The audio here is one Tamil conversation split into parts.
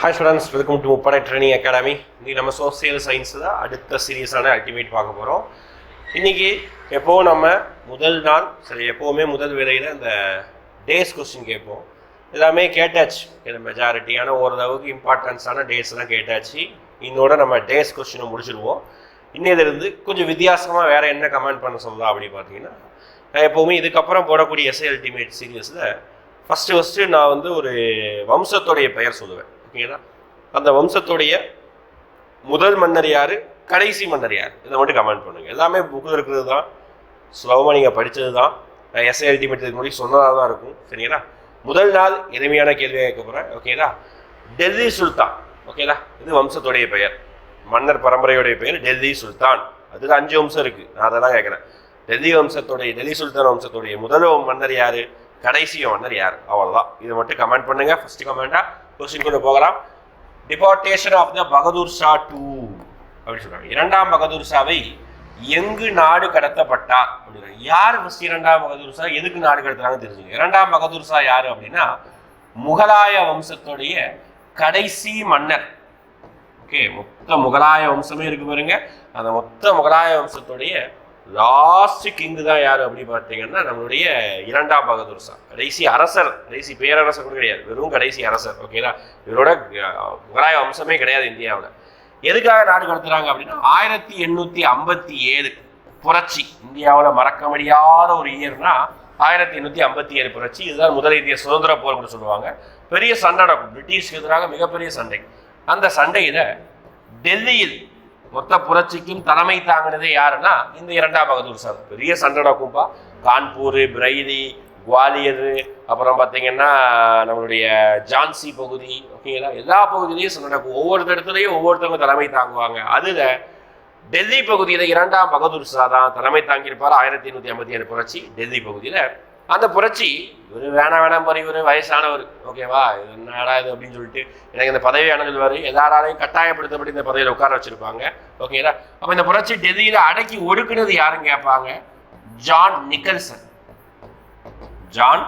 ஹாய் ஸ்டூடெண்ட்ஸ் வெல்கம் டு முப்படை ட்ரைனிங் அகாடமி இன்றைக்கி நம்ம சோசியல் சயின்ஸ் தான் அடுத்த சீரியஸான அல்டிமேட் பார்க்க போகிறோம் இன்னைக்கு எப்போ நம்ம முதல் நாள் சரி எப்போவுமே முதல் விலையில் இந்த டேஸ் கொஸ்டின் கேட்போம். எல்லாமே கேட்டாச்சு. இந்த மெஜாரிட்டியான ஓரளவுக்கு இம்பார்ட்டன்ஸான டேட்ஸ்லாம் கேட்டாச்சு. இன்னோட நம்ம டேஸ் கொஸ்டினை முடிச்சிடுவோம். இன்னிலிருந்து கொஞ்சம் வித்தியாசமாக வேறு என்ன கமெண்ட் பண்ண சொல்லலாம் அப்படின்னு பார்த்தீங்கன்னா நான் எப்போவுமே இதுக்கப்புறம் போடக்கூடிய எஸ்ஐ அல்டிமேட் சீரியஸில் ஃபஸ்ட்டு ஃபஸ்ட்டு நான் வந்து ஒரு வம்சத்துடைய பெயர் சொல்லுவேன். ஓகேங்களா அந்த வம்சத்துடைய முதல் மன்னர் யார்? கடைசி மன்னர் யார்? இதை மட்டும் கமெண்ட் பண்ணுங்கள் எல்லாமே புக்கில் இருக்கிறது தான். ஸ்லோவாக நீங்கள் படித்தது தான். நான் எஸ்ஐ அல்டிமேட் இதுக்கு முன்னாடி சொன்னதாக தான் இருக்கும். சரிங்களா? முதல் நாள் எளிமையான கேள்வியாக கேட்க போகிறேன் ஓகேங்களா டெல்லி சுல்தான். ஓகேங்களா இது வம்சத்துடைய பெயர். மன்னர் பரம்பரையுடைய பெயர் டெல்லி சுல்தான். அதில் அஞ்சு வம்சம் இருக்குது நான் அதெல்லாம் கேட்குறேன். டெல்லி வம்சத்துடைய டெல்லி சுல்தான் வம்சத்துடைய முதல் மன்னர் யார்? கடைசி மன்னர் யார்? அவ்வளோதான் இதை மட்டும் கமெண்ட் பண்ணுங்கள் ஃபஸ்ட்டு கமெண்ட்டாக கொஸ்டின் கூட போகலாம். Deportation of the Bahadur Shah two அப்படின்னு சொல்கிறாங்க இரண்டாம் பகதூர் ஷாவை எங்கு நாடு கடத்தப்பட்டார்? அப்படின்னா யார் ஃபர்ஸ்ட் இரண்டாம் பகதூர் ஷா எதுக்கு நாடு கடத்துறாங்க தெரிஞ்சுங்க. இரண்டாம் பகதூர் ஷா யார் அப்படின்னா முகலாய வம்சத்துடைய கடைசி மன்னர். ஓகே மொத்த முகலாய வம்சமே இருக்கு பாருங்க. அந்த மொத்த முகலாய வம்சத்துடைய லாஸ்ட் கிங்கு தான் யார் அப்படி பார்த்தீங்கன்னா நம்மளுடைய இரண்டாம் பகதூர் ஷா கடைசி அரசர் கடைசி பேரரசர் கூட கிடையாது. வெறும் கடைசி அரசர் ஓகேங்களா இவரோட முகலாய வம்சமே கிடையாது இந்தியாவில். எதுக்காக நாடு கடத்துறாங்க அப்படின்னா ஆயிரத்தி எண்ணூற்றி ஐம்பத்தி ஏழு புரட்சி. இந்தியாவில் மறக்க முடியாத ஒரு இயர்னா ஆயிரத்தி எண்ணூற்றி ஐம்பத்தி ஏழு புரட்சி. இதுதான் முதல் இந்திய சுதந்திர போர் கூட சொல்லுவாங்க. பெரிய சண்டை நடக்கும். பிரிட்டிஷ்க்கு எதிராக மிகப்பெரிய சண்டை. அந்த சண்டையில டெல்லியில் மொத்த புரட்சிக்கும் தலைமை தாங்கினதே யாருன்னா இந்த இரண்டாம் பகதூர் சார். பெரிய சண்டை நடக்கும்பா கான்பூர் பிரைலி குவாலியர் அப்புறம் பார்த்தீங்கன்னா நம்மளுடைய ஜான்சி பகுதி ஓகேங்களா எல்லா பகுதியிலையும் சண்டை நடக்கும் ஒவ்வொரு இடத்துலையும் ஒவ்வொருத்தவங்க தலைமை தாங்குவாங்க. அதில் டெல்லி பகுதியில் இரண்டாம் பகதூர் ஷா தான் தலைமை தாங்கியிருப்பார். ஆயிரத்தி எண்ணூற்றி ஐம்பத்தி ஏழு புரட்சி டெல்லி பகுதியில். அந்த புரட்சி இவர் வேணாம் வேணாம் போற இவர் வயசானவர். ஓகேவா இது என்னடா இது அப்படின்னு சொல்லிட்டு எனக்கு இந்த பதவி அணுகுவார் எல்லாராலையும் கட்டாயப்படுத்தப்பட்டு இந்த பதவியில் உட்கார வச்சிருப்பாங்க. ஓகேங்களா அப்போ இந்த புரட்சி டெல்லியில் அடக்கி ஒடுக்குனது யாருன்னு கேட்பாங்க John Nicholson John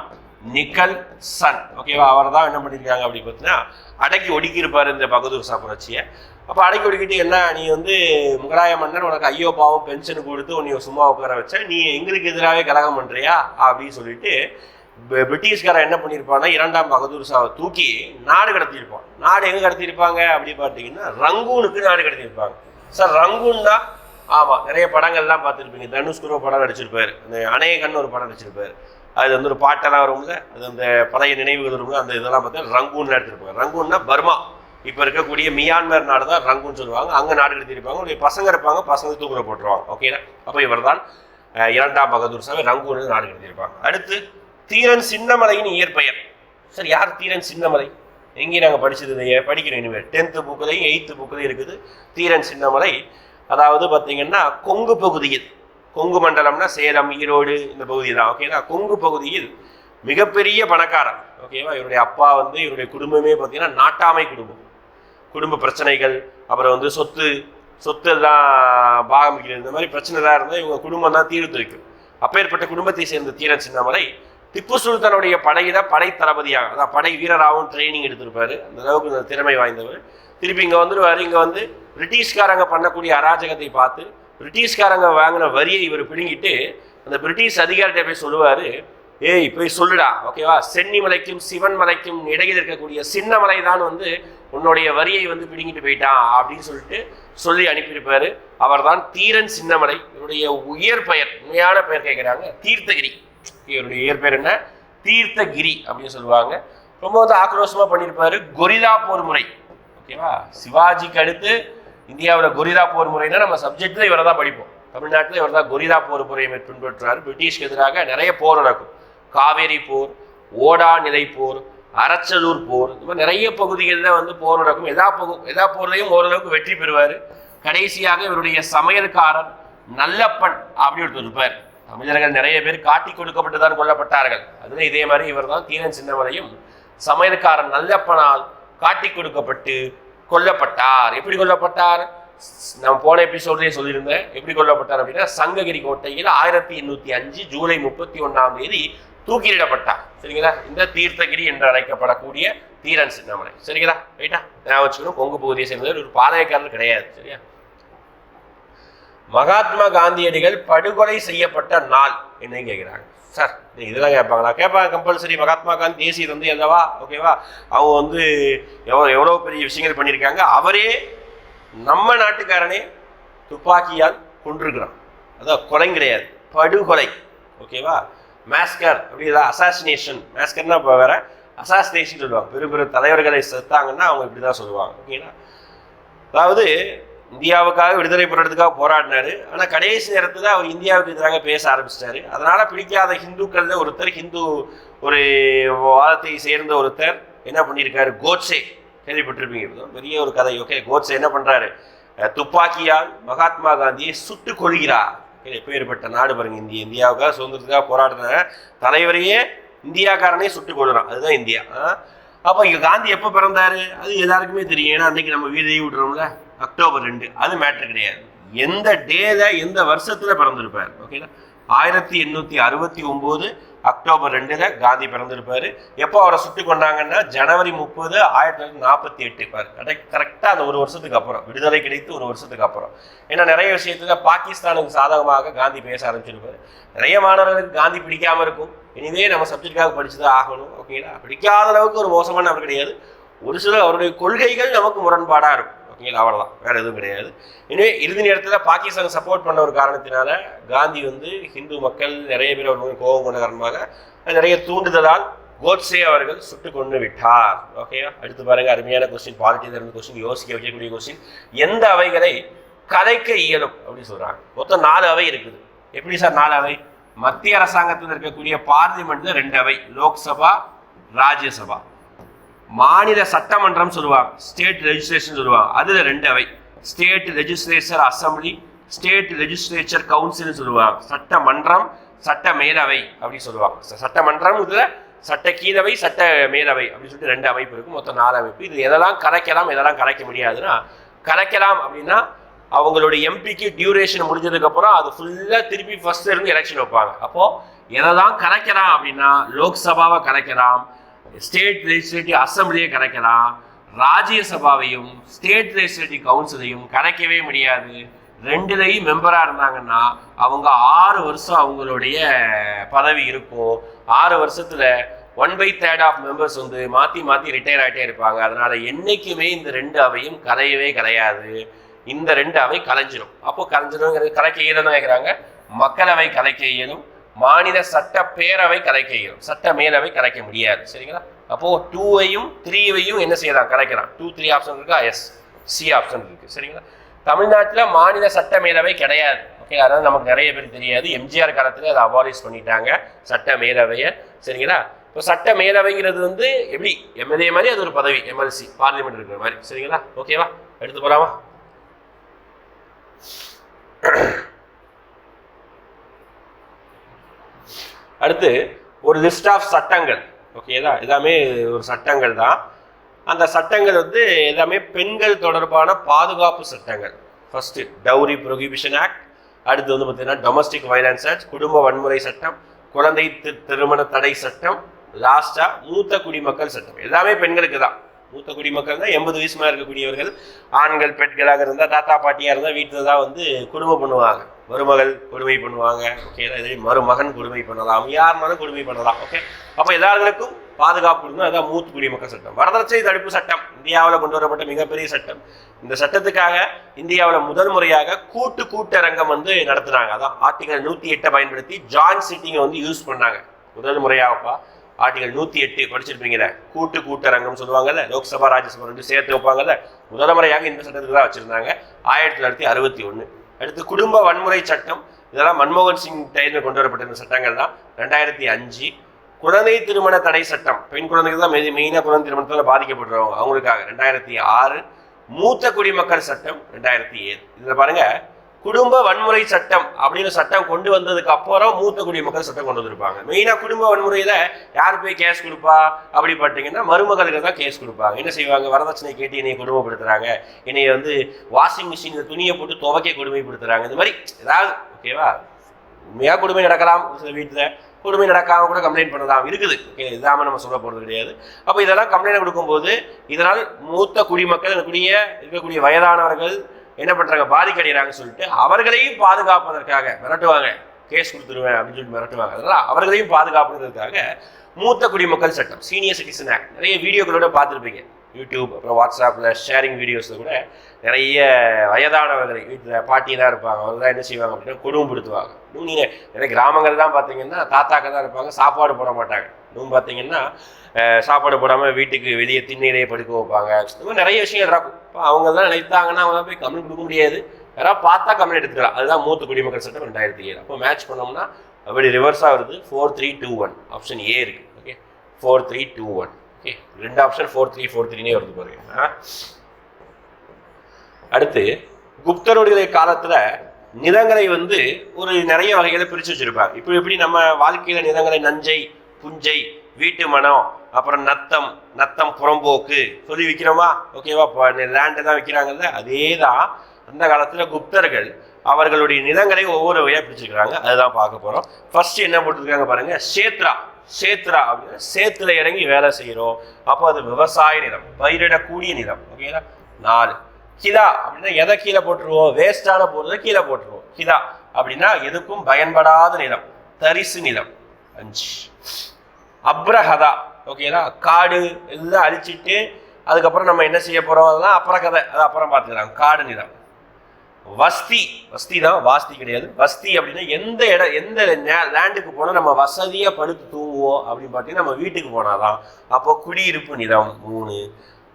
Nicholson ஓகேவா அவர் தான் என்ன பண்ணியிருக்காங்க அப்படி பார்த்தீங்கன்னா அடக்கி ஒடுக்கியிருப்பார் இந்த பகதூர் சா புரட்சியை. அப்போ அடக்கி ஒடுக்கிட்டு என்ன நீ வந்து முகலாய மன்னர் உனக்கு ஐயோ பாவம் பென்ஷன் கொடுத்து உன்னை சும்மா உட்கார வச்ச நீ எங்களுக்கு எதிராகவே கலகம் பண்ணுறியா அப்படின்னு சொல்லிட்டு பிரிட்டிஷ்காரன் என்ன பண்ணியிருப்பான்னா இரண்டாம் பகதூர் ஷாவை தூக்கி நாடு கடத்தியிருப்பான். நாடு எங்கே கடத்தியிருப்பாங்க அப்படின்னு பார்த்தீங்கன்னா ரங்கூனுக்கு நாடு கடத்தியிருப்பாங்க. சார் ரங்கூன்னா ஆமாம் நிறைய படங்கள்லாம் பார்த்துருப்பீங்க. தனுஷ்குரு படம் நடிச்சிருப்பார். அந்த அநேகன் ஒரு படம் நடிச்சிருப்பார். அது வந்து ஒரு பாட்டெல்லாம் வரும்ல அது அந்த பழைய நினைவுகள் வரும்ல அந்த இதெல்லாம் பார்த்தா ரங்கூன் எடுத்திருப்பாங்க ரங்கூன்னா பர்மா. இப்போ இருக்கக்கூடிய மியான்மர் நாடு தான் ரங்குன்னு சொல்லுவாங்க. அங்கே நாடு எழுதியிருப்பாங்க ஒரு பசங்க இருப்பாங்க. பசங்க தூக்குற போட்டுருவாங்க. ஓகேனா அப்போ இவர் தான் இரண்டாம் பகதூர் சாமி ரங்கூன் நாடு எழுதியிருப்பாங்க அடுத்து தீரன் சின்னமலையின் இயற்பெயர். சார் யார் தீரன் சின்னமலை? எங்கேயும் நாங்கள் படிச்சது படிக்கிறோம் இனிமேல். டென்த்து புக்குலையும் எயித்து புக்குலையும் இருக்குது. தீரன் சின்னமலை. அதாவது பார்த்தீங்கன்னா கொங்கு பகுதியில். கொங்கு மண்டலம்னா சேலம் ஈரோடு இந்த பகுதி தான். ஓகேனா கொங்கு பகுதியில் மிகப்பெரிய பணக்காரன் ஓகேவா இவருடைய அப்பா வந்து இவருடைய குடும்பமே பார்த்தீங்கன்னா நாட்டாமை குடும்பம். குடும்ப பிரச்சனைகள் அப்புறம் வந்து சொத்து சொத்து எல்லாம் பாகம் பிடிக்கிறது இந்த மாதிரி பிரச்சனைதான் இருந்தால் இவங்க குடும்பம் தான் தீர்த்து வைக்கும். அப்பேற்பட்ட குடும்பத்தை சேர்ந்த தீரன் சின்னமலை திப்பு சுல்தானுடைய படையில படை தளபதியாக அதான் படை வீரராகவும் ட்ரைனிங் எடுத்திருப்பாரு. அந்த அளவுக்கு திறமை வாய்ந்தவர். திருப்பி இங்கே வந்துடுவார் இங்கே வந்து பிரிட்டிஷ்காரங்க பண்ணக்கூடிய அராஜகத்தை பார்த்து பிரிட்டிஷ்காரங்க வாங்கின வரியை இவர் பிடுங்கிட்டு அந்த பிரிட்டிஷ் அதிகாரிகிட்ட போய் சொல்லுவார் ஏய் போய் சொல்லுடா ஓகேவா? சென்னி மலைக்கும் சிவன் மலைக்கும் இடையில் இருக்கக்கூடிய சின்னமலை தான் வந்து உன்னுடைய வரியை வந்து பிடுங்கிட்டு போயிட்டான் அப்படின்னு சொல்லிட்டு சொல்லி அனுப்பியிருப்பாரு. அவர்தான் தீரன் சின்னமலை. இவருடைய உயர் பெயர் உண்மையான பெயர் கேட்குறாங்க தீர்த்தகிரி. இவருடைய உயர் பெயர் என்ன? தீர்த்தகிரி அப்படின்னு சொல்லுவாங்க. ரொம்ப வந்து ஆக்ரோஷமாக பண்ணியிருப்பாரு. கொரிதா போர் முறை. ஓகேவா? சிவாஜிக்கு அடுத்து இந்தியாவில் கொரிதா போர் முறைனா நம்ம சப்ஜெக்டில் இவரை தான் படிப்போம். தமிழ்நாட்டில் இவர் தான் கொரிதா போர் முறையை பின்பற்றுறாரு பிரிட்டிஷ்க்கு எதிராக நிறைய போர் நடக்கும். காவேரி போர் ஓடா நிலை போர் அரச்சலூர் போர் இந்த மாதிரி நிறைய பகுதிகளில் வந்து போர் நடக்கும். எதா பகு எதா போர்லையும் ஓரளவுக்கு வெற்றி பெறுவார். கடைசியாக இவருடைய சமையல்காரர் நல்லப்பன் அப்படி ஒருத்தர் இருப்பார். தமிழர்கள் நிறைய பேர் காட்டி கொடுக்கப்பட்டு தான் கொல்லப்பட்டார்கள். அதுல இதே மாதிரி இவர் தான் தீரன் சின்னமலையும் சமையல்காரன் நல்லப்பனால் காட்டி கொடுக்கப்பட்டு கொல்லப்பட்டார். எப்படி கொல்லப்பட்டார்? நான் போன எபிசோட்லேயே சொல்லியிருந்தேன். எப்படி கொல்லப்பட்டார் அப்படின்னா சங்ககிரி கோட்டையில் ஆயிரத்தி எண்ணூற்றி அஞ்சு ஜூலை முப்பத்தி ஒன்றாம் தேதி தூக்கிலிடப்பட்டார் சரிங்களா? இந்த தீர்த்தகிரி என்று அழைக்கப்படக்கூடிய தீரன் சின்னமலை. சரிங்களா? ரைட்டா நான் வச்சுக்கணும் கொங்கு பகுதியை சேர்ந்தவர். ஒரு பாளையக்காரர் கிடையாது. சரியா? மகாத்மா காந்தியடிகள் படுகொலை செய்யப்பட்ட நாள் என்னன்னு கேட்குறாங்க. சார் இதெல்லாம் கேட்பாங்களா? கேட்பாங்க கம்பல்சரி மகாத்மா காந்தி தேசியர் வந்து எதவா ஓகேவா அவங்க வந்து எவ்வளோ எவ்வளோ பெரிய விஷயங்கள் பண்ணியிருக்காங்க? அவரே நம்ம நாட்டுக்காரனே துப்பாக்கியால் கொண்டிருக்கிறான் அதான் கொலை கிடையாது. படுகொலை. ஓகேவா மேஸ்கர் அப்படின்னா அசாசினேஷன் மேஸ்கர்னா இப்போ வேற அசாசினேஷன் சொல்லுவாங்க. பெரும் பெரும் தலைவர்களை செத்தாங்கன்னா அவங்க இப்படி தான் சொல்லுவாங்க ஓகேங்களா அதாவது இந்தியாவுக்காக விடுதலை பெறதுக்காக போராடினாரு. ஆனால் கடைசி நேரத்தில் அவர் இந்தியாவுக்கு எதிராக பேச ஆரம்பிச்சிட்டாரு. அதனால் பிடிக்காத ஹிந்துக்கள் ஒருத்தர் ஹிந்து ஒரு வாதத்தை சேர்ந்த ஒருத்தர் என்ன பண்ணியிருக்காரு? கோட்ஸே. கேள்விப்பட்டிருப்பீங்க. பெரிய ஒரு கதை. ஓகே கோட்ஸே என்ன பண்ணுறாரு துப்பாக்கியால் மகாத்மா காந்தியை சுட்டு கொள்கிறார் எப்பேற்பட்ட நாடு பாருங்க இந்தியா இந்தியாவுக்காக சுதந்திரத்துக்காக போராடின தலைவரையே இந்தியாக்காரனே சுட்டு கொள்ளுறான் அதுதான் இந்தியா. அப்போ இங்கே காந்தி எப்போ பிறந்தாரு? அது எல்லாருக்குமே தெரியும். ஏன்னா அன்னைக்கு நம்ம வீதியை விட்றோம்ல அக்டோபர் ரெண்டு. அது மேட்ரு கிடையாது. எந்த டேல எந்த வருஷத்துல பிறந்திருப்பார்? ஓகேங்களா? ஆயிரத்தி எண்ணூற்றி அறுபத்தி ஒம்பது அக்டோபர் ரெண்டுல காந்தி பிறந்திருப்பாரு. எப்போ அவரை சுட்டு கொண்டாங்கன்னா ஜனவரி முப்பது ஆயிரத்தி தொள்ளாயிரத்தி நாற்பத்தி எட்டு பாரு. கரெக்ட் கரெக்டாக அந்த ஒரு வருஷத்துக்கு அப்புறம் விடுதலை கிடைத்து ஒரு வருஷத்துக்கு அப்புறம். ஏன்னா நிறைய விஷயத்துல பாகிஸ்தானுக்கு சாதகமாக காந்தி பேச ஆரம்பிச்சிருப்பாரு. நிறைய மாணவர்களுக்கு காந்தி பிடிக்காம இருக்கும். இனிமே நம்ம சப்ஜெக்டுக்காக படிச்சுதான் ஆகணும் ஓகேங்களா பிடிக்காத அளவுக்கு ஒரு மோசமான அவர் கிடையாது. ஒரு சில அவருடைய கொள்கைகள் நமக்கு முரண்பாடா இருக்கும். ஓகேங்களா அவ்வளோதான் வேறு எதுவும் கிடையாது. இனிமே இறுதி நேரத்தில் பாகிஸ்தான் சப்போர்ட் பண்ண ஒரு காரணத்தினால காந்தி வந்து ஹிந்து மக்கள் நிறைய பேர் அவர் கோபம் கொண்ட காரணமாக நிறைய தூண்டுதலால் கோட்ஸே அவர்கள் சுட்டு கொண்டு விட்டார். ஓகேயா அடுத்து பாருங்க அருமையான கொஸ்டின் பாலிட்டியில் இருந்த கொஸ்டின் யோசிக்க வைக்கக்கூடிய கொஸ்டின் எந்த அவைகளை கலைக்க இயலும் அப்படின்னு சொல்கிறாங்க மொத்தம் நாலு அவை இருக்குது. எப்படி சார் நாலு அவை? மத்திய அரசாங்கத்தில் இருக்கக்கூடிய பார்லிமெண்ட்ல ரெண்டு அவை. லோக்சபா ராஜ்யசபா. மாநில சட்டமன்றம் சொல்லுவாங்க. ஸ்டேட் ரெஜிஸ்ட்ரேஷன் சொல்லுவாங்க. அதில் ரெண்டு அவை. State legislature assembly state legislature council சொல்லுவாங்க. சட்டமன்றம் சட்ட மேலவை அப்படின்னு சொல்லுவாங்க. சட்டமன்றம் இதில் சட்ட கீழவை சட்ட மேலவை அப்படின்னு சொல்லிட்டு ரெண்டு அமைப்பு இருக்கும் மொத்தம் நாலு அமைப்பு. இது எதெல்லாம் கலைக்கலாம் எதெல்லாம் கலைக்க முடியாதுன்னா கலைக்கலாம் அப்படின்னா அவங்களுடைய எம்பிக்கு டியூரேஷன் முடிஞ்சதுக்கப்புறம் அது ஃபுல்லாக திருப்பி ஃபர்ஸ்ட் இருந்து எலெக்ஷன் வைப்பாங்க. அப்போது எதெல்லாம் கலைக்கலாம் அப்படின்னா லோக்சபாவை கலைக்கலாம் ஸ்டேட் லெஜிஸ்லேட்டிவ் அசம்பிளியை கலைக்கலாம் ராஜ்யசபாவையும் ஸ்டேட் லெஜிஸ்லேட்டிவ் கவுன்சிலையும் கலைக்கவே முடியாது. ரெண்டுலையும் மெம்பராக இருந்தாங்கன்னா அவங்க ஆறு வருஷம் அவங்களுடைய பதவி இருக்கும். ஆறு வருஷத்தில் one by third of members வந்து மாற்றி மாற்றி ரிட்டையர் ஆகிட்டே இருப்பாங்க. அதனால் என்றைக்குமே இந்த ரெண்டு அவையும் கலையவே கலையாது இந்த ரெண்டு அவை கலைஞ்சிடும் அப்போ கலைஞ்சிடும் கலைக்க இயலும் கேட்குறாங்க மக்களவை கலைக்க இயலும். மாநில சட்ட பேரவை கலைக்க இயலும் சட்ட மேலவை கலைக்க முடியாது. சரிங்களா? அப்போ டூவையும் த்ரீவையும் என்ன செய்யலாம்? கலைக்கலாம். டூ த்ரீ ஆப்ஷன் இருக்கா? எஸ் சி ஆப்ஷன் இருக்கு. சரிங்களா? தமிழ்நாட்டில் மாநில சட்ட மேலவை கிடையாது. ஓகே அதாவது நமக்கு நிறைய பேர் தெரியாது. எம்ஜிஆர் காலத்தில் அதை அபாலிஷ் பண்ணிட்டாங்க. சட்ட மேலவையை. சரிங்களா? இப்போ சட்ட மேலவைங்கிறது வந்து எப்படி? எம்எல்ஏ மாதிரி அது ஒரு பதவி. எம்எல்சி பார்லிமெண்ட் இருக்கிற மாதிரி. சரிங்களா? ஓகேவா எடுத்து போகலாமா அடுத்து ஒரு லிஸ்ட் ஆஃப் சட்டங்கள். ஓகேதா எல்லாமே ஒரு சட்டங்கள் தான். அந்த சட்டங்கள் வந்து எல்லாமே பெண்கள் தொடர்பான பாதுகாப்பு சட்டங்கள். ஃபர்ஸ்ட் டவுரி ப்ரொஹிபிஷன் ஆக்ட் அடுத்து வந்து பார்த்தீங்கன்னா டொமஸ்டிக் வைலன்ஸ் ஆக்ட் குடும்ப வன்முறை சட்டம் குழந்தை திருமண தடை சட்டம் லாஸ்டா மூத்த குடிமக்கள் சட்டம். எல்லாமே பெண்களுக்கு தான். மூத்த குடிமக்கள் தான் எண்பது வயசு இருக்கக்கூடியவர்கள் ஆண்கள் பெண்களாக இருந்தால் தாத்தா பாட்டியாக இருந்தால் வீட்டில் தான் வந்து குடும்பம் பண்ணுவாங்க. மருமகள் கொடுமை பண்ணுவாங்க ஓகே இதே மருமகன் கொடுமை பண்ணலாம் யாருனாலும் கொடுமை பண்ணலாம் ஓகே அப்போ எல்லாருக்கும் பாதுகாப்பு கொடுக்கணும் அதான் மூத்த குடிமக்கள் சட்டம். வரதட்சணை தடுப்பு சட்டம் இந்தியாவில் கொண்டு வரப்பட்ட மிகப்பெரிய சட்டம். இந்த சட்டத்துக்காக இந்தியாவில் முதல் முறையாக கூட்டு கூட்டரங்கம் வந்து நடத்துனாங்க. அதான் ஆர்டிகல் நூற்றி எட்டை பயன்படுத்தி ஜாயின்ட் சிட்டிங்கை வந்து யூஸ் பண்ணாங்க. முதல் முறையாகப்பா ஆர்டிகல் நூற்றி எட்டு படிச்சிருப்பீங்கல்ல கூட்டு கூட்டரங்கம் சொல்லுவாங்கல்ல லோக்சபா ராஜ்யசபா ரெண்டு சேர்த்து வைப்பாங்கல்ல முதல் முறையாக இந்த சட்டத்துக்கு தான் வச்சிருந்தாங்க. ஆயிரத்தி தொள்ளாயிரத்தி அறுபத்தி ஒன்று அடுத்து குடும்ப வன்முறை சட்டம். இதெல்லாம் மன்மோகன் சிங் டைமில் கொண்டு வரப்பட்ட இந்த சட்டங்கள் தான். ரெண்டாயிரத்தி அஞ்சு. குழந்தை திருமண தடை சட்டம். பெண் குழந்தைகள் தான் மெய் மெயினாக குழந்தை திருமணத்தில் பாதிக்கப்படுறவங்க அவங்களுக்காக. ரெண்டாயிரத்தி ஆறு. மூத்த குடிமக்கள் சட்டம் ரெண்டாயிரத்தி ஏழு. இதில் பாருங்கள் குடும்ப வன்முறை சட்டம் அப்படின்னு சட்டம் கொண்டு வந்ததுக்கு அப்புறம் மூத்த குடிமக்கள் சட்டம் கொண்டு வந்திருப்பாங்க. மெயினாக குடும்ப வன்முறையில் யார் போய் கேஸ் கொடுப்பா? அப்படி பார்த்தீங்கன்னா மருமகளுக்கு தான் கேஸ் கொடுப்பாங்க. என்ன செய்வாங்க? வரதட்சணை கேட்டு என்னை கொடுமைப்படுத்துறாங்க. என்னைய வந்து வாஷிங் மிஷினில் துணியை போட்டு துவைக்க கொடுமைப்படுத்துறாங்க. இந்த மாதிரி ஏதாவது ஓகேவா உண்மையாக கொடுமை நடக்கலாம். சில வீட்டில் கொடுமை நடக்காம கூட கம்ப்ளைண்ட் பண்ணலாம் இருக்குது. ஓகே இதாமல் நம்ம சொல்ல போகிறது கிடையாது. அப்போ இதெல்லாம் கம்ப்ளைண்ட் கொடுக்கும்போது இதனால் மூத்த குடிமக்கள் இருக்கக்கூடிய இருக்கக்கூடிய வயதானவர்கள் என்ன பண்ணுறாங்க பாதிக்கடைகிறாங்கன்னு சொல்லிட்டு அவர்களையும் பாதுகாப்பதற்காக மிரட்டுவாங்க. கேஸ் கொடுத்துருவேன் அப்படின்னு சொல்லி மிரட்டுவாங்க. அதனால் அவர்களையும் பாதுகாப்புறதுக்காக மூத்த குடிமக்கள் சட்டம் சீனியர் சிட்டிசன் ஆக்ட் நிறைய வீடியோக்களோட பார்த்துருப்பீங்க. யூடியூப் அப்புறம் வாட்ஸ்அப்பில் ஷேரிங் வீடியோஸில் கூட நிறைய வயதானவர்கள் வீட்டில் பாட்டியெல்லாம் இருப்பாங்க. அவங்க தான் என்ன செய்வாங்க அப்படின்னா குடும்பப்படுத்துவாங்க இன்னும் நீங்கள் நிறைய கிராமங்கள் தான் பார்த்தீங்கன்னா தாத்தாக்கள் தான் இருப்பாங்க சாப்பாடு போட மாட்டாங்க. இன்னும் பார்த்தீங்கன்னா சாப்பாடு போடாமல் வீட்டுக்கு வெளியே திண்ணையிலேயே படுக்க வைப்பாங்க. இந்த மாதிரி நிறைய விஷயங்கள் இருக்கும் இப்போ அவங்க தான் நினைத்தாங்கன்னா அவங்க போய் கம்ப்ளைண்ட் கொடுக்க முடியாது. யாராவது பார்த்தா கம்ப்ளைண்ட் எடுத்துக்கலாம். அதுதான் மூத்த குடிமக்கள் சட்டம் ரெண்டாயிரத்தி ஏழு. அப்போ மேட்ச் பண்ணோம்னா அப்படி ரிவர்ஸாக வருது. Four three two one option A இருக்கு. Okay four three two one okay ரெண்டு ஆப்ஷன் ஃபோர் த்ரீ ஃபோர் த்ரீனே வருது பாருங்க. அடுத்து குப்தருடைய காலத்தில் நிறங்களை வந்து ஒரு நிறைய வகைகளை பிரித்து வச்சுருப்பாங்க. இப்போ எப்படி நம்ம வாழ்க்கையில் நிறங்களை நஞ்சை புஞ்சை வீட்டு மனம் அப்புறம் நத்தம் நத்தம் புறம்போக்கு சொல்லி விற்கிறோமா ஓகேவா லேண்டு தான் விற்கிறாங்கல்ல அதே தான் அந்த காலத்தில் குப்தர்கள் அவர்களுடைய நிலங்களை ஒவ்வொரு வகையாக பிடிச்சிருக்கிறாங்க அதுதான் பார்க்க போகிறோம் ஃபர்ஸ்ட் என்ன போட்டிருக்காங்க பாருங்க சேத்ரா. சேத்ரா அப்படின்னா சேத்துல இறங்கி வேலை செய்கிறோம் அப்போ அது விவசாய நிலம் பயிரிடக்கூடிய நிலம். ஓகேங்களா நாலு. கிதா அப்படின்னா எதை கீழே போட்டுருவோம்? வேஸ்டான பொருளை கீழே போட்டுருவோம். கிதா அப்படின்னா எதுக்கும் பயன்படாத நிலம் தரிசு நிலம். அஞ்சு. அப்ரஹதா. ஓகேங்களா காடு எல்லாம் அழிச்சிட்டு அதுக்கப்புறம் நம்ம என்ன செய்ய போகிறோம் அதெல்லாம் அப்புறம் கதை. அது அப்புறம் பார்த்துக்கலாம். காடு நிலம். வஸ்தி. வஸ்தி தான் வாஸ்தி கிடையாது. வஸ்தி அப்படின்னா எந்த இடம் எந்த லேண்டுக்கு போனால் நம்ம வசதியாக படுத்து தூங்குவோம் அப்படின்னு பார்த்தீங்கன்னா நம்ம வீட்டுக்கு போனால் தான் அப்போ குடியிருப்பு நிலம் மூணு.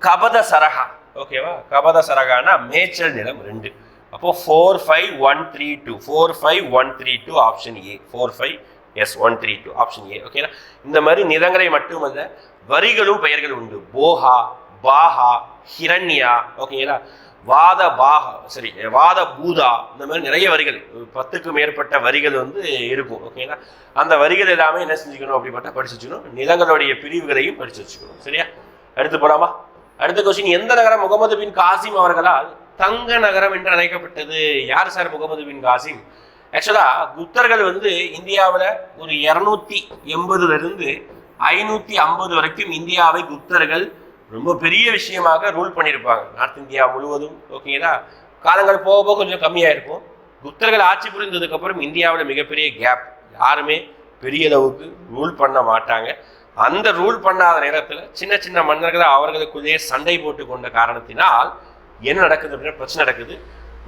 கபத சரகா. ஓகேவா கபத சரகானா மேய்ச்சல் நிலம் ரெண்டு. அப்போ four five one three two four five one three two option A four five yes one three two option A ஓகேனா இந்த மாதிரி நிறங்களை மட்டுமல்ல வரிகளும் பெயர்கள் உண்டு. போஹா பாஹா ஹிரண்யா ஓகேங்களா வாத பாகா சரி வாத பூதா இந்த மாதிரி நிறைய வரிகள் பத்துக்கும் மேற்பட்ட வரிகள் வந்து இருக்கும் ஓகேங்களா அந்த வரிகள் எல்லாமே என்ன செஞ்சுக்கணும் அப்படிப்பட்ட படிச்சு வச்சுக்கணும். நிலங்களுடைய பிரிவுகளையும் படிச்சு வச்சுக்கணும் சரியா? அடுத்து போலாமா? அடுத்த கொஸ்டின் எந்த நகரம் முகமது பின் காசிம் அவர்களால் தங்க நகரம் என்று அழைக்கப்பட்டது? யார் சார் முகமது பின் காசிம்? ஆக்சுவலாக குப்தர்கள் வந்து இந்தியாவில் ஒரு இரநூத்தி எண்பதுலேருந்து ஐநூற்றி ஐம்பது வரைக்கும் இந்தியாவை குப்தர்கள் ரொம்ப பெரிய விஷயமாக ரூல் பண்ணியிருப்பாங்க. நார்த் இந்தியா முழுவதும் ஓகேங்களா காலங்கள் போக போக கொஞ்சம் கம்மியாக இருக்கும் குப்தர்கள் ஆட்சி புரிந்ததுக்கப்புறம் இந்தியாவில் மிகப்பெரிய கேப் யாருமே பெரிய அளவுக்கு ரூல் பண்ண மாட்டாங்க. அந்த ரூல் பண்ணாத நேரத்தில் சின்ன சின்ன மன்னர்கள் அவர்களுக்குள்ளேயே சண்டை போட்டு கொண்ட காரணத்தினால் என்ன நடக்குது அப்படின்னா பிரச்சனை நடக்குது.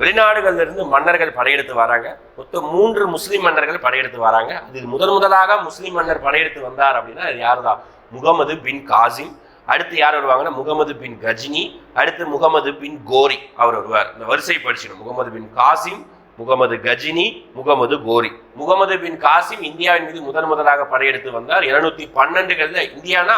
வெளிநாடுகளில் இருந்து மன்னர்கள் படையெடுத்து வராங்க. மொத்தம் மூன்று முஸ்லீம் மன்னர்கள் படையெடுத்து வராங்க. அது முதன் முதலாக முஸ்லீம் மன்னர் படையெடுத்து வந்தார் அப்படின்னா அது யார் தான் முகமது பின் காசிம். அடுத்து யார் வருவாங்கன்னா முகமது பின் கஜினி. அடுத்து முகமது பின் கோரி அவர் வருவார். இந்த வரிசை படிச்சிடும் முகமது பின் காசிம் முகமது கஜினி முகமது கோரி. முகமது பின் காசிம் இந்தியாவின் மீது முதன் முதலாக படையெடுத்து வந்தார். இருநூத்தி பன்னெண்டுகள்ல இந்தியானா?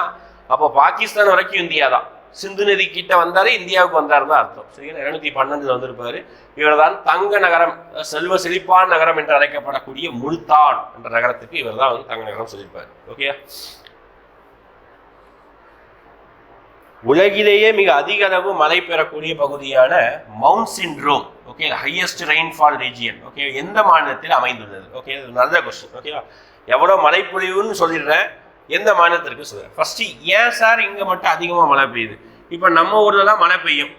அப்போ பாகிஸ்தான் வரைக்கும் இந்தியா தான் சிந்து நதி கிட்ட வந்தாலே இந்தியாவுக்கு வந்தார் தான் அர்த்தம். சரிங்களா? இருநூத்தி பன்னெண்டுல வந்திருப்பாரு. இவர்தான் தங்க நகரம் செல்வ செழிப்பான் நகரம் என்று அழைக்கப்படக்கூடிய முல்தான் என்ற நகரத்துக்கு இவர் தான் வந்து தங்க நகரம் சொல்லியிருப்பார். ஓகே உலகிலேயே மிக அதிக அளவு மழை பெறக்கூடிய பகுதியான Mawsynram okay highest rainfall region okay எந்த மாநிலத்தில் அமைந்துள்ளது? ஓகே நல்ல கொஸ்டின் ஓகேவா எவ்வளோ மழைப்பொழிவுன்னு சொல்லிடுறேன். எந்த மாநிலத்திற்கு சொல்கிறேன் ஃபஸ்ட்டு ஏன் சார் இங்கே மட்டும் அதிகமாக மழை பெய்யுது? இப்போ நம்ம ஊர்லலாம் மழை பெய்யும்.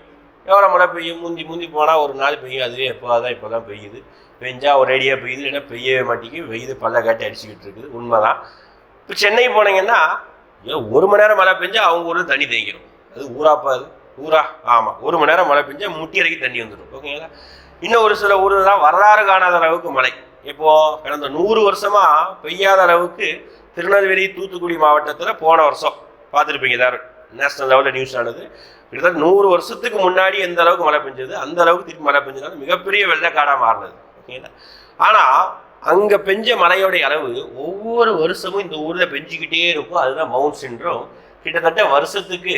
எவ்வளோ மழை பெய்யும்? முந்தி முந்தி போனால் ஒரு நாள் பெய்யும் அதுவே எப்போ தான் இப்போ தான் பெய்யுது. பெஞ்சால் ஒரு அடியாக பெய்யுது இல்லைன்னா பெய்யவே மாட்டேங்குது. வெய்யுது பல்ல காட்டி அடிச்சுக்கிட்டு இருக்குது. உண்மை தான் இப்போ சென்னை போனீங்கன்னா ஒரு மணி நேரம் மழை பெஞ்சா அவங்க ஊரில் தண்ணி தேங்கிடும் அது ஊராப்பா அது? ஊரா? ஆமாம் ஒரு மணி நேரம் மழை பெஞ்சால் முட்டி வரைக்கும் தண்ணி வந்துடும் ஓகேங்களா? இன்னும் ஒரு சில ஊரில் தான் வரலாறு காணாத அளவுக்கு மழை. இப்போது கடந்த நூறு வருஷமாக பெய்யாத அளவுக்கு திருநெல்வேலி தூத்துக்குடி மாவட்டத்தில் போன வருஷம் பார்த்துருப்பீங்க எல்லாரும். நேஷனல் லெவலில் நியூஸ் ஆனது. கிட்டத்தட்ட நூறு வருஷத்துக்கு முன்னாடி எந்த அளவுக்கு மழை பெஞ்சது அந்த அளவுக்கு திருப்பி மழை பெஞ்சதுனால மிகப்பெரிய வெள்ளக்காடாக மாறினது. ஓகேங்களா ஆனால் அங்கே பெஞ்ச மழையோடைய அளவு ஒவ்வொரு வருஷமும் இந்த ஊரில் பெஞ்சிக்கிட்டே இருக்கும். அதுதான் மவுண்ட் சின்ரோம் கிட்டத்தட்ட வருஷத்துக்கு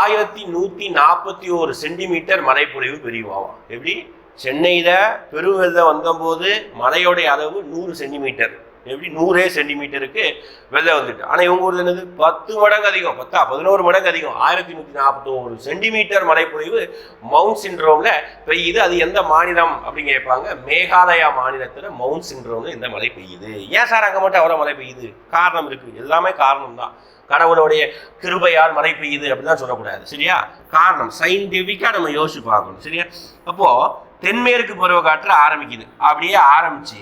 ஆயிரத்தி நூற்றி நாற்பத்தி ஒரு சென்டிமீட்டர் மழைப்பொழிவு பெரியவாகும் எப்படி? சென்னையில் பெருவெள்ளம் வந்தபோது மழையோடைய அளவு நூறு சென்டிமீட்டர். எப்படி? நூறே சென்டிமீட்டருக்கு வெள்ளை வந்துட்டு. ஆனால் இவங்க ஊரில் என்னது? பத்து மடங்கு அதிகம். பத்தா? பதினோரு மடங்கு அதிகம். ஆயிரத்தி நூற்றி நாற்பத்தோரு சென்டிமீட்டர் மழைப்பொழிவு மவுண்ட் சின்ரோமில் பெய்யுது. அது எந்த மாநிலம் அப்படின்னு கேட்பாங்க. மேகாலயா மாநிலத்தில் மவுண்ட் சிண்ட்ரோம்ல இந்த மழை பெய்யுது. ஏன் சார் அங்கே மட்டும் அவ்வளோ மழை பெய்யுது? காரணம் இருக்குது எல்லாமே காரணம் தான் கடவுளுடைய கிருபையால் மழை பெய்யுது அப்படிதான் சொல்லக்கூடாது. சரியா? காரணம் சயின்டிஃபிக்காக நம்ம யோசிச்சு பார்க்கணும். சரியா? அப்போது தென்மேற்கு பருவக்காற்று ஆரம்பிக்குது. அப்படியே ஆரம்பிச்சு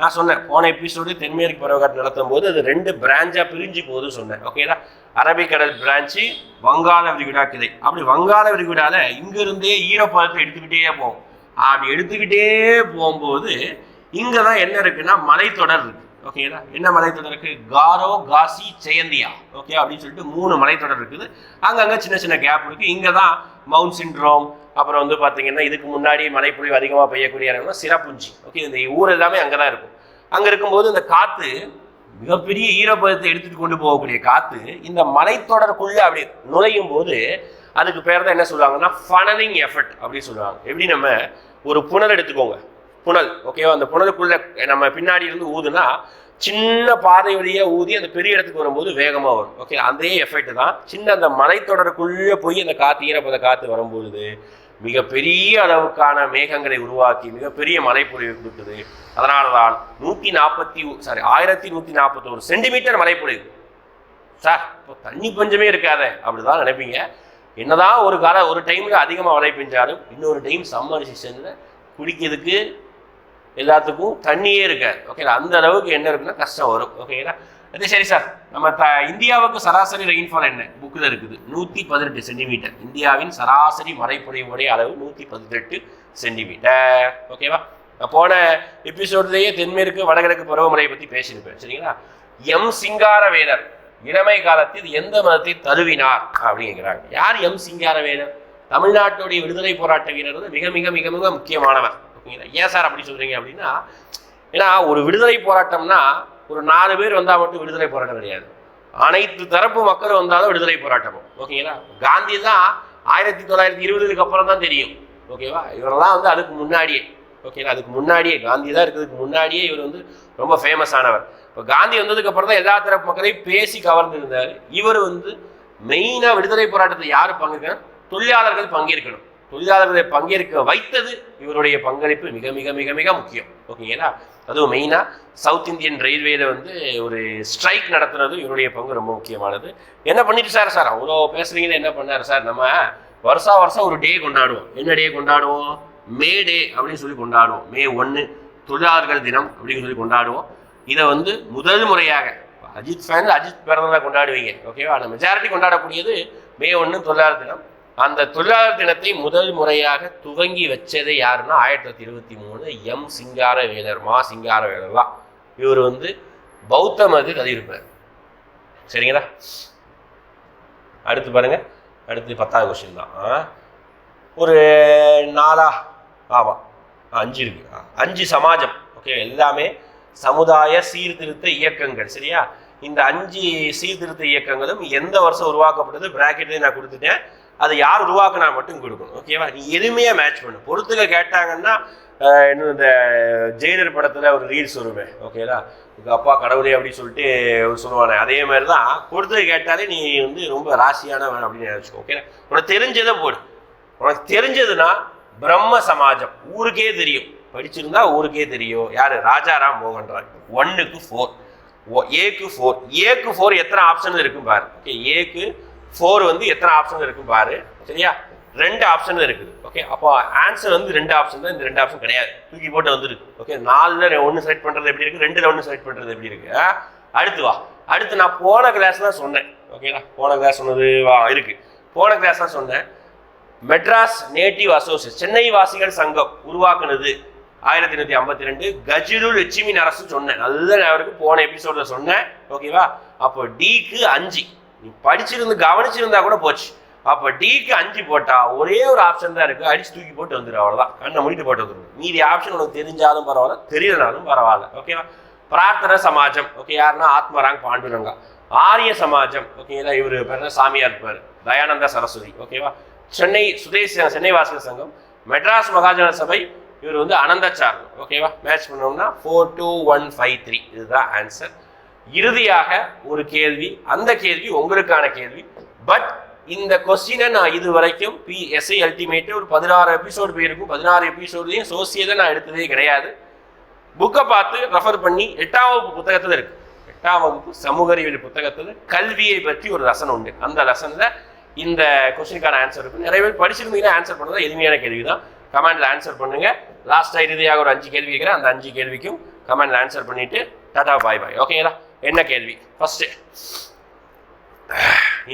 நான் சொன்னேன் போன எபிசோடு தென்மேற்கு பருவக்காற்று நடத்தும் போது அது ரெண்டு பிரான்ச்சா பிரிஞ்சு போகுதுன்னு சொன்னேன். ஓகேடா அரபிக்கடல் பிரான்ச்சு வங்காள விரிகுடா கிளை அப்படி வங்காள விரிகுடால இங்கிருந்தே ஈரப்பதத்தை எடுத்துக்கிட்டே போகும் அப்படி எடுத்துக்கிட்டே போகும்போது இங்கே தான் என்ன இருக்குன்னா மலைத்தொடர் இருக்கு. ஓகேங்களா என்ன மலைத்தொடர் இருக்கு? காரோ காசி ஜெயந்தியா. ஓகே அப்படின்னு சொல்லிட்டு மூணு மலைத்தொடர் இருக்குது. அங்கங்க சின்ன சின்ன கேப் இருக்கு. இங்கே தான் மவுண்ட் சிண்ட்ரோம் அப்புறம் வந்து பார்த்தீங்கன்னா இதுக்கு முன்னாடி மழைப்பொழிவு அதிகமாக பெய்யக்கூடிய இடம்னா சிறப்புஞ்சி. ஓகே இந்த ஊர் எல்லாமே அங்கே தான் இருக்கும். அங்கே இருக்கும்போது இந்த காற்று மிகப்பெரிய ஈரப்பதத்தை எடுத்துட்டு கொண்டு போகக்கூடிய காற்று இந்த மலைத்தொடருக்குள்ளே அப்படி நுழையும் போது அதுக்கு பேர் தான் என்ன சொல்லுவாங்கன்னா ஃபனலிங் எஃபெக்ட் அப்படின்னு சொல்லுவாங்க. எப்படி நம்ம ஒரு புனல் எடுத்துக்கோங்க. புனல் ஓகேவா அந்த புனலுக்குள்ள நம்ம பின்னாடி இருந்து ஊதுனா சின்ன பாதை வழியாக ஊதி அந்த பெரிய இடத்துக்கு வரும்போது வேகமாக வரும். ஓகே அதே எஃபெக்ட் தான். சின்ன அந்த மலைத்தொடருக்குள்ளே போய் அந்த காற்று ஈரப்பத காற்று வரும்பொழுது மிகப்பெரிய அளவுக்கான மேகங்களை உருவாக்கி மிகப்பெரிய மழைப்பொழிவு கொடுக்குது அதனால தான் நூற்றி நாற்பத்தி சாரி ஆயிரத்தி நூற்றி நாற்பத்தோரு சென்டிமீட்டர் மழைப்பொழிவு சார் இப்போ தண்ணி பஞ்சமே இருக்காதே அப்படிதான் நினைப்பீங்க. என்னதான் ஒரு கால ஒரு டைமில் அதிகமாக மழை பெஞ்சாலும் இன்னொரு டைம் சம்மர் சீசனில் குடிக்கிறதுக்கு எல்லாத்துக்கும் தண்ணியே இருக்காது. ஓகேங்களா அந்த அளவுக்கு என்ன இருக்குன்னா கஷ்டம் வரும். ஓகேங்களா அது சரி சார். நம்ம த இந்தியாவுக்கு சராசரி ரெயின்ஃபால் என்ன? புக்கில் இருக்குது. நூற்றி பதினெட்டு சென்டிமீட்டர் இந்தியாவின் சராசரி மழைப்பொழிவுடைய அளவு நூற்றி பதினெட்டு சென்டிமீட்டர் ஓகேவா நான் போன எபிசோட்லேயே தென்மேற்கு வடகிழக்கு பருவமழையை பற்றி பேசியிருப்பேன். சரிங்களா? எம் சிங்காரவேலர் இளமை காலத்தில் எந்த மதத்தை தழுவினார் அப்படின்னு கேட்குறாங்க யார் எம் சிங்காரவேலர்? தமிழ்நாட்டுடைய விடுதலை போராட்ட வீரர் வந்து மிக மிக மிக மிக முக்கியமானவர். ஓகேங்களா? ஏன் சார் அப்படி சொல்கிறீங்க அப்படின்னா ஏன்னா ஒரு விடுதலை போராட்டம்னா ஒரு நாலு பேர் வந்தால் மட்டும் விடுதலை போராட்டம் கிடையாது. அனைத்து தரப்பு மக்களும் வந்தாலும் விடுதலை போராட்டமும். ஓகேங்களா? காந்தி தான் ஆயிரத்தி தொள்ளாயிரத்தி இருபதுக்கு அப்புறம் தான் தெரியும். ஓகேவா? இவரெல்லாம் வந்து அதுக்கு முன்னாடியே. ஓகேங்களா? அதுக்கு முன்னாடியே. காந்தி தான் இருக்கிறதுக்கு முன்னாடியே இவர் வந்து ரொம்ப ஃபேமஸ் ஆனவர். இப்போ காந்தி வந்ததுக்கு அப்புறம் தான் எல்லா தரப்பு மக்களையும் பேசி கவர்ந்திருந்தார் இவர் வந்து மெயினாக விடுதலை போராட்டத்தை யார் பங்கேற்கணும்? தொழிலாளர்கள் பங்கேற்கணும். தொழிலாளர்களை பங்கேற்க வைத்தது இவருடைய பங்களிப்பு மிக மிக மிக மிக முக்கியம். ஓகேங்களா? அதுவும் மெயினாக சவுத் இந்தியன் ரயில்வேல வந்து ஒரு ஸ்ட்ரைக் நடத்துறது இவருடைய பங்கு ரொம்ப முக்கியமானது. என்ன பண்ணிட்டு சார் சார்? அவ்வளோ பேசுறீங்கன்னு என்ன பண்ணார் சார்? நம்ம வருஷா வருஷம் ஒரு டே கொண்டாடுவோம். என்ன டே கொண்டாடுவோம்? மே டே அப்படின்னு சொல்லி கொண்டாடுவோம். மே ஒன்று தொழிலாளர்கள் தினம் அப்படின்னு சொல்லி கொண்டாடுவோம். இதை வந்து முதல் முறையாக அஜித் ஃபேன் அஜித் பிறந்ததாக கொண்டாடுவீங்க. ஓகேவா? அந்த மெஜாரிட்டி கொண்டாடக்கூடியது மே ஒன்று தொழிலாளர் தினம். அந்த தொழிலாளர் தினத்தை முதல் முறையாக துவங்கி வச்சது யாருன்னா ஆயிரத்தி தொள்ளாயிரத்தி இருபத்தி மூணு எம் சிங்கார வேலர் மா சிங்கார வேலர் தான் இவர் வந்து பௌத்த மதத்தை தள்ளியிருப்பார் சரிங்களா? அடுத்து பாருங்க. அடுத்து பத்தாவது கொஸ்டின் தான். ஆ. ஒரு நாலா? ஆமாம் அஞ்சு இருக்கு. ஆ, அஞ்சு சமாஜம். ஓகே எல்லாமே சமுதாய சீர்திருத்த இயக்கங்கள். சரியா? இந்த அஞ்சு சீர்திருத்த இயக்கங்களும் எந்த வருஷம் உருவாக்கப்பட்டது பிராக்கெட்லேயே நான் கொடுத்துட்டேன். அதை யார் உருவாக்குனா மட்டும் கொடுக்கணும். ஓகேவா நீ எதுவுமே மேட்ச் பண்ணு. பொறுத்துக்க கேட்டாங்கன்னா இன்னும் இந்த ஜெயிலர் படத்தில் ஒரு ரீல்ஸ் வருமே. ஓகேதா உங்கள் அப்பா கடவுளே அப்படின்னு சொல்லிட்டு சொல்லுவானே. அதே மாதிரி தான் பொறுத்துக்க கேட்டாலே நீ வந்து ரொம்ப ராசியானவன் அப்படின்னு நினச்சிக்கோ. ஓகே உனக்கு தெரிஞ்சதை போடு. உனக்கு தெரிஞ்சதுன்னா பிரம்ம சமாஜம். ஊருக்கே தெரியும். படிச்சிருந்தா ஊருக்கே தெரியும். யார்? ராஜாராம் மோகன் ராய். ஒன்னுக்கு ஃபோர் ஏக்கு ஃபோர் ஏக்கு ஃபோர் எத்தனை ஆப்ஷன் இருக்கும் பாரு. ஓகே ஏக்கு ஃபோர் வந்து எத்தனை ஆப்ஷன் இருக்கு பாரு. சரியா? ரெண்டு ஆப்ஷன் இருக்குது. ஓகே அப்போ ஆன்சர் வந்து ரெண்டு ஆப்ஷன் தான். இந்த ரெண்டு ஆப்ஷன் கிடையாது. தூக்கி போட்டு வந்துருக்கு. ஓகே நாலுல ஒன்று செலக்ட் பண்ணுறது எப்படி இருக்கு? ரெண்டுல ஒன்று செலக்ட் பண்ணுறது எப்படி இருக்கு? அடுத்து வா. அடுத்து நான் போன கிளாஸ் தான் சொன்னேன். ஓகேடா போன கிளாஸ் சொன்னது வா இருக்கு. போன கிளாஸ் தான் சொன்னேன். மெட்ராஸ் நேட்டிவ் அசோசியேஷன் சென்னை வாசிகள் சங்கம் உருவாக்குனது ஆயிரத்தி எண்ணூற்றி ஐம்பத்தி ரெண்டு. கஜிருல் லட்சுமி அரசு சொன்னேன். நல்ல அவருக்கு போன எபிசோட்ல சொன்னேன். ஓகேவா அப்போ டிக்கு அஞ்சு. நீ படிச்சிருந்து கவனிச்சிருந்தா கூட போச்சு. அப்போ டிக்கு அஞ்சு போட்டா ஒரே ஒரு ஆப்ஷன் தான் இருக்குது அடிச்சு தூக்கி போட்டு வந்துடும் அவ்வளோதான் கண்ணை மூடிட்டு போட்டு வந்துடும் மீதி ஆப்ஷன் உனக்கு தெரிஞ்சாலும் பரவாயில்ல தெரியலனாலும் பரவாயில்ல. ஓகேவா பிரார்த்தனை சமாஜம். ஓகே யாருன்னா ஆத்மராங் பாண்டுரங்கா. ஆரிய சமாஜம். ஓகேங்களா இவர் பேர் சாமியார் இருப்பார் தயானந்த சரஸ்வதி. ஓகேவா சென்னை சுதேசி சென்னை வாசகர் சங்கம். மெட்ராஸ் மகாஜன சபை. இவர் வந்து அனந்தச்சார்லு ஓகேவா மேட்ச் பண்ணோம்னா four two one five three இதுதான் ஆன்சர் இறுதியாக ஒரு கேள்வி அந்த கேள்வி உங்களுக்கான கேள்வி. பட் இந்த கொஸ்டினை நான் இது வரைக்கும் பி எஸ்ஐ அல்டிமேட் ஒரு பதினாறு எபிசோடு போயிருக்கும். பதினாறு எபிசோட்லையும் சோசியதை நான் எடுத்ததே கிடையாது. புக்கை பார்த்து ரெஃபர் பண்ணி எட்டாம் வகுப்பு புத்தகத்தில் இருக்கு. எட்டாம் வகுப்பு சமூக அறிவியல் புத்தகத்தில் கல்வியை பற்றி ஒரு லசன் உண்டு. அந்த லெசனில் இந்த கொஸ்டினுக்கான ஆன்சர் இருக்கும் நிறைய பேர் படிச்சிருந்தீங்கன்னா ஆன்சர் பண்ணுறது எளிமையான கேள்வி தான் கமெண்ட்ல ஆன்சர் பண்ணுங்க. லாஸ்ட்டாக இறுதியாக ஒரு அஞ்சு கேள்வி கேட்குறேன். அந்த அஞ்சு கேள்விக்கும் கமெண்ட்ல ஆன்சர் பண்ணிட்டு டாடா பாய் பாய் ஓகேங்களா என்ன கேள்வி? ஃபஸ்ட்டு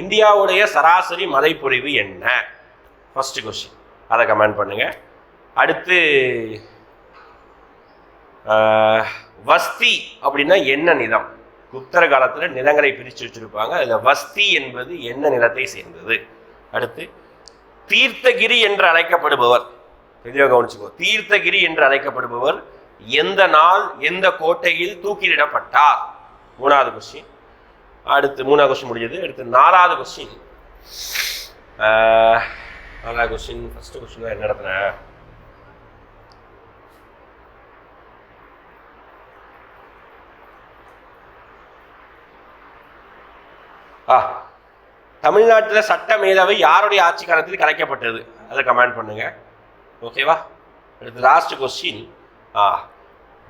இந்தியாவுடைய சராசரி மழைப்பொழிவு என்ன? ஃபஸ்ட்டு கொஸ்டின் அதை கமெண்ட் பண்ணுங்கள் அடுத்து வஸ்தி அப்படின்னா என்ன நிலம்? குப்தர காலத்தில் நிலங்களை பிரித்து வச்சிருப்பாங்க. அதில் வஸ்தி என்பது என்ன நிலத்தை சேர்ந்தது? அடுத்து தீர்த்தகிரி என்று அழைக்கப்படுபவர். தெளிவாக கவனிச்சுக்கோ. தீர்த்தகிரி என்று அழைக்கப்படுபவர் எந்த நாள் எந்த கோட்டையில் தூக்கிலிடப்பட்டார்? மூணாவது கொஸ்டின் அடுத்து மூணாவது கொஸ்டின் முடிஞ்சது. அடுத்து நாலாவது கொஸ்டின் நாலாவது கொஸ்டின் ஃபர்ஸ்ட் கொஸ்டின் தான் என்ன நடத்தினேன் ஆ தமிழ்நாட்டில் சட்ட மேதாவை யாருடைய ஆட்சி காலத்தில் கலைக்கப்பட்டது? அதை கமெண்ட் பண்ணுங்க. ஓகேவா அடுத்து லாஸ்ட் கொஸ்டின் ஆ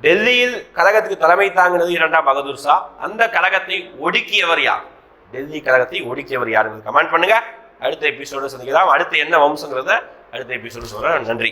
டெல்லியில் கழகத்துக்கு தலைமை தாங்கினது இரண்டாம் பகதூர் ஷா. அந்த கழகத்தை ஒடுக்கியவர் யார்? டெல்லி கழகத்தை ஒடுக்கியவர் யார்? கமெண்ட் பண்ணுங்க. அடுத்த எபிசோடு சந்திக்கலாம். அடுத்து என்ன வம்சங்கிறத அடுத்த எபிசோடு சொல்கிறேன் நன்றி.